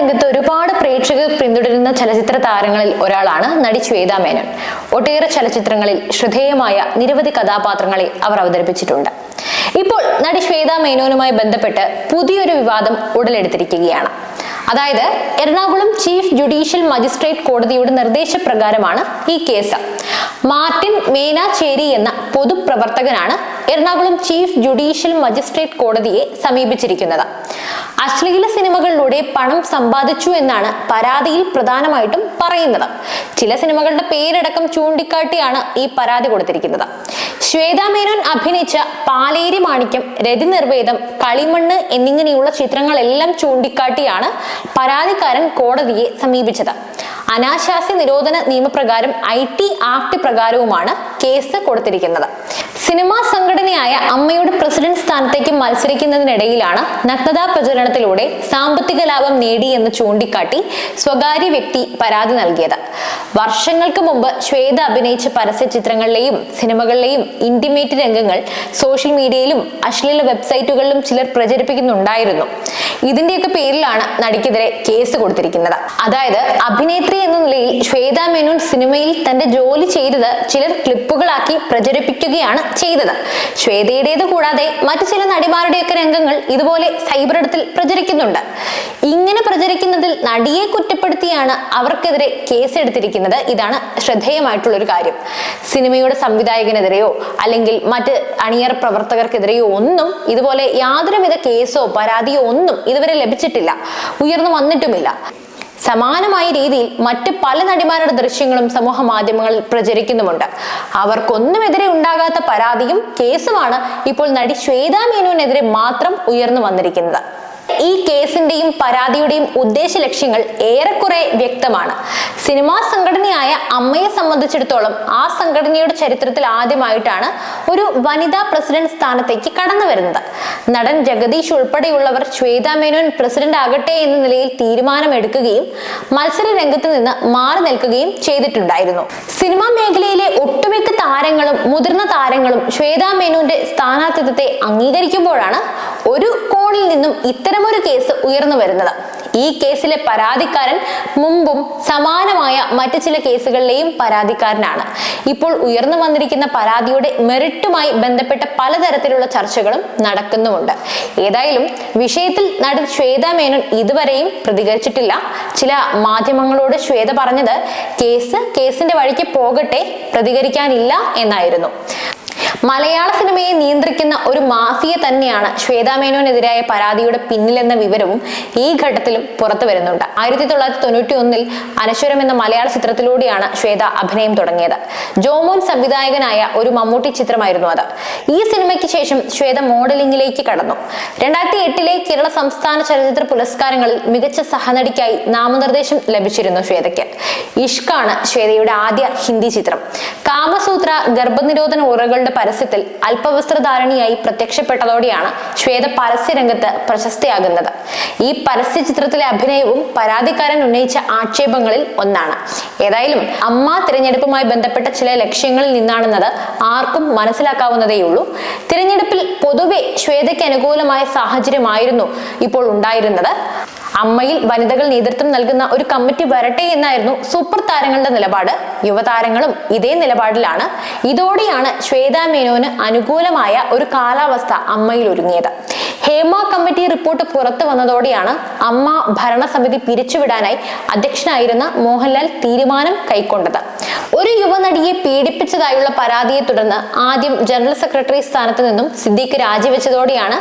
രംഗത്ത് ഒരുപാട് പ്രേക്ഷകർ പിന്തുടരുന്ന ചലച്ചിത്ര താരങ്ങളിൽ ഒരാളാണ് നടി ശ്വേതാ മേനോൻ. ഒട്ടേറെ ചലച്ചിത്രങ്ങളിൽ ശ്രദ്ധേയമായ നിരവധി കഥാപാത്രങ്ങളെ അവർ അവതരിപ്പിച്ചിട്ടുണ്ട്. ഇപ്പോൾ നടി ശ്വേതാ മേനോനുമായി ബന്ധപ്പെട്ട് പുതിയൊരു വിവാദം ഉടലെടുത്തിരിക്കുകയാണ്. അതായത് എറണാകുളം ചീഫ് ജുഡീഷ്യൽ മജിസ്ട്രേറ്റ് കോടതിയുടെ നിർദ്ദേശപ്രകാരമാണ് ഈ കേസ്. മാർട്ടിൻ മേനാച്ചേരി എന്ന പൊതുപ്രവർത്തകനാണ് എറണാകുളം ചീഫ് ജുഡീഷ്യൽ മജിസ്ട്രേറ്റ് കോടതിയെ സമീപിച്ചിരിക്കുന്നത്. അശ്ലീല സിനിമകളിലൂടെ പണം സമ്പാദിച്ചു എന്നാണ് പരാതിയിൽ പ്രധാനമായിട്ടും പറയുന്നത്. ചില സിനിമകളുടെ പേരടക്കം ചൂണ്ടിക്കാട്ടിയാണ് ഈ പരാതി കൊടുത്തിരിക്കുന്നത്. ശ്വേതാ മേനോൻ അഭിനയിച്ച പാലേരി മാണിക്യം രതി നിർവേദം കളിമണ്ണ് എന്നിങ്ങനെയുള്ള ചിത്രങ്ങളെല്ലാം ചൂണ്ടിക്കാട്ടിയാണ് പരാതിക്കാരൻ കോടതിയെ സമീപിച്ചത്. അനാശാസ്യ നിരോധന നിയമപ്രകാരം ഐ ടി ആക്ട് പ്രകാരവുമാണ് കേസ് കൊടുത്തിരിക്കുന്നത്. സിനിമാ സംഘടനയായ അമ്മയുടെ പ്രസിഡന്റ് സ്ഥാനത്തേക്ക് മത്സരിക്കുന്നതിനിടയിലാണ് നഗ്നതാ പ്രചരണത്തിലൂടെ സാമ്പത്തിക ലാഭം നേടി എന്ന് ചൂണ്ടിക്കാട്ടി സ്വകാര്യ വ്യക്തി പരാതി നൽകിയത്. വർഷങ്ങൾക്ക് മുമ്പ് ശ്വേത അഭിനയിച്ച പരസ്യ ചിത്രങ്ങളിലെയും സിനിമകളിലെയും ഇന്റിമേറ്റ് രംഗങ്ങൾ സോഷ്യൽ മീഡിയയിലും അശ്ലീല വെബ്സൈറ്റുകളിലും ചിലർ പ്രചരിപ്പിക്കുന്നുണ്ടായിരുന്നു. ഇതിന്റെയൊക്കെ പേരിലാണ് നടിക്കെതിരെ കേസ് കൊടുത്തിരിക്കുന്നത്. അതായത് അഭിനേത്രി എന്ന നിലയിൽ ശ്വേത മേനോൻ സിനിമയിൽ തന്റെ ജോലി ചെയ്തത് ചിലർ ക്ലിപ്പുകളാക്കി പ്രചരിപ്പിക്കുകയാണ് ചെയ്തത്. ശ്വേതയുടേത് കൂടാതെ മറ്റു ചില നടിമാരുടെയൊക്കെ രംഗങ്ങൾ ഇതുപോലെ സൈബറിടത്തിൽ പ്രചരിക്കുന്നുണ്ട്. ഇങ്ങനെ പ്രചരിക്കുന്നതിൽ നടിയെ കുറ്റപ്പെടുത്തിയാണ് അവർക്കെതിരെ കേസെടുത്തിരിക്കുന്നത്. ഇതാണ് ശ്രദ്ധേയമായിട്ടുള്ള ഒരു കാര്യം. സിനിമയുടെ സംവിധായകനെതിരെയോ അല്ലെങ്കിൽ മറ്റ് അണിയർ പ്രവർത്തകർക്കെതിരെയോ ഒന്നും ഇതുപോലെ യാതൊരുവിധ കേസോ പരാതിയോ ഒന്നും ഇതുവരെ ലഭിച്ചിട്ടില്ല. ഉയർന്നു വന്നിട്ടുമില്ല. സമാനമായ രീതിയിൽ മറ്റ് പല നടിമാരുടെ ദൃശ്യങ്ങളും സമൂഹ മാധ്യമങ്ങളിൽ പ്രചരിക്കുന്നുമുണ്ട്. അവർക്കൊന്നുമെതിരെ ഉണ്ടാകാത്ത പരാതിയും കേസുമാണ് ഇപ്പോൾ നടി ശ്വേതാ മേനോനെതിരെ മാത്രം ഉയർന്നു വന്നിരിക്കുന്നത്. ഈ കേസിന്റെയും പരാതിയുടെയും ഉദ്ദേശ ലക്ഷ്യങ്ങൾ ഏറെക്കുറെ വ്യക്തമാണ്. സിനിമാ സംഘടനയായ അമ്മയെ സംബന്ധിച്ചിടത്തോളം ആ സംഘടനയുടെ ചരിത്രത്തിൽ ആദ്യമായിട്ടാണ് ഒരു വനിതാ പ്രസിഡന്റ് സ്ഥാനത്തേക്ക് കടന്നു വരുന്നത്. നടൻ ജഗദീഷ് ഉൾപ്പെടെയുള്ളവർ ശ്വേതാ മേനോൻ പ്രസിഡന്റ് ആകട്ടെ എന്ന നിലയിൽ തീരുമാനമെടുക്കുകയും മത്സര രംഗത്ത് നിന്ന് മാറി നിൽക്കുകയും ചെയ്തിട്ടുണ്ടായിരുന്നു. സിനിമാ മേഖലയിലെ ഒട്ടുമിക്ക താരങ്ങളും മുതിർന്ന താരങ്ങളും ശ്വേതാ മേനോന്റെ സ്ഥാനാർത്ഥിത്വത്തെ അംഗീകരിക്കുമ്പോഴാണ് ഒരു കോണിൽ നിന്നും ഇത്തരമൊരു കേസ് ഉയർന്നു വരുന്നത്. ഈ കേസിലെ പരാതിക്കാരൻ മുമ്പും സമാനമായ മറ്റ് ചില കേസുകളിലെയും പരാതിക്കാരനാണ്. ഇപ്പോൾ ഉയർന്നു വന്നിരിക്കുന്ന പരാതിയുടെ മെറിറ്റുമായി ബന്ധപ്പെട്ട പലതരത്തിലുള്ള ചർച്ചകളും നടക്കുന്നുമുണ്ട്. ഏതായാലും വിഷയത്തിൽ നടി ശ്വേത മേനോൻ ഇതുവരെയും പ്രതികരിച്ചിട്ടില്ല. ചില മാധ്യമങ്ങളോട് ശ്വേത പറഞ്ഞത് കേസ് കേസിന്റെ വഴിക്ക് പോകട്ടെ പ്രതികരിക്കാനില്ല എന്നായിരുന്നു. മലയാള സിനിമയെ നിയന്ത്രിക്കുന്ന ഒരു മാഫിയ തന്നെയാണ് ശ്വേതാ മേനോനെതിരായ പരാതിയുടെ പിന്നിലെന്ന വിവരവും ഈ ഘട്ടത്തിലും പുറത്തു വരുന്നുണ്ട്. ആയിരത്തി തൊള്ളായിരത്തി തൊണ്ണൂറ്റി ഒന്നിൽ അനശ്വരം എന്ന മലയാള ചിത്രത്തിലൂടെയാണ് ശ്വേത അഭിനയം തുടങ്ങിയത്. ജോമോൻ സംവിധായകനായ ഒരു മമ്മൂട്ടി ചിത്രമായിരുന്നു അത്. ഈ സിനിമയ്ക്ക് ശേഷം ശ്വേത മോഡലിംഗിലേക്ക് കടന്നു. രണ്ടായിരത്തി എട്ടിലെ കേരള സംസ്ഥാന ചലച്ചിത്ര പുരസ്കാരങ്ങളിൽ മികച്ച സഹനടിക്കായി നാമനിർദ്ദേശം ലഭിച്ചിരുന്നു ശ്വേതയ്ക്ക്. ഇഷ്കാണ് ശ്വേതയുടെ ആദ്യ ഹിന്ദി ചിത്രം. കാമസൂത്ര ഗർഭനിരോധന ഉറകളുടെ പരസ്യത്തിൽ അല്പവസ്ത്രധാരണിയായി പ്രത്യക്ഷപ്പെട്ടതോടെയാണ് ശ്വേത പരസ്യരംഗത്ത് പ്രശസ്തയാകുന്നത്. ഈ പരസ്യ ചിത്രത്തിലെ അഭിനയവും പരാതിക്കാരൻ ഉന്നയിച്ച ആക്ഷേപങ്ങളിൽ ഒന്നാണ്. ഏതായാലും അമ്മ തിരഞ്ഞെടുപ്പുമായി ബന്ധപ്പെട്ട ചില ലക്ഷ്യങ്ങളിൽ നിന്നാണെന്നത് ആർക്കും മനസ്സിലാക്കാവുന്നതേയുള്ളൂ. തിരഞ്ഞെടുപ്പിൽ പൊതുവെ ശ്വേതയ്ക്ക് അനുകൂലമായ സാഹചര്യമായിരുന്നു ഇപ്പോൾ ഉണ്ടായിരുന്നത്. അമ്മയിൽ വനിതകൾ നേതൃത്വം നൽകുന്ന ഒരു കമ്മിറ്റി വരട്ടെ എന്നായിരുന്നു സൂപ്പർ താരങ്ങളുടെ നിലപാട്. യുവതാരങ്ങളും ഇതേ നിലപാടിലാണ്. ഇതോടെയാണ് ശ്വേതാ മേനോന് അനുകൂലമായ ഒരു കാലാവസ്ഥ അമ്മയിൽ ഒരുങ്ങിയത്. ഹേമ കമ്മിറ്റി റിപ്പോർട്ട് പുറത്തു വന്നതോടെയാണ് അമ്മ ഭരണസമിതി പിരിച്ചുവിടാനായി അധ്യക്ഷനായിരുന്ന മോഹൻലാൽ തീരുമാനം കൈക്കൊണ്ടത്. ഒരു യുവനടിയെ പീഡിപ്പിച്ചതായുള്ള പരാതിയെ തുടർന്ന് ആദ്യം ജനറൽ സെക്രട്ടറി സ്ഥാനത്ത് നിന്നും സിദ്ദീഖ് രാജിവെച്ചതോടെയാണ്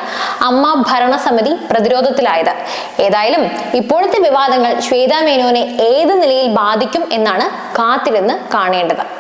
അമ്മ ഭരണസമിതി പ്രതിരോധത്തിലായത്. ഏതായാലും ഇപ്പോഴത്തെ വിവാദങ്ങൾ ശ്വേതാ മേനോനെ ഏത് നിലയിൽ ബാധിക്കും എന്നാണ് കാത്തിരുന്ന് കാണേണ്ടത്.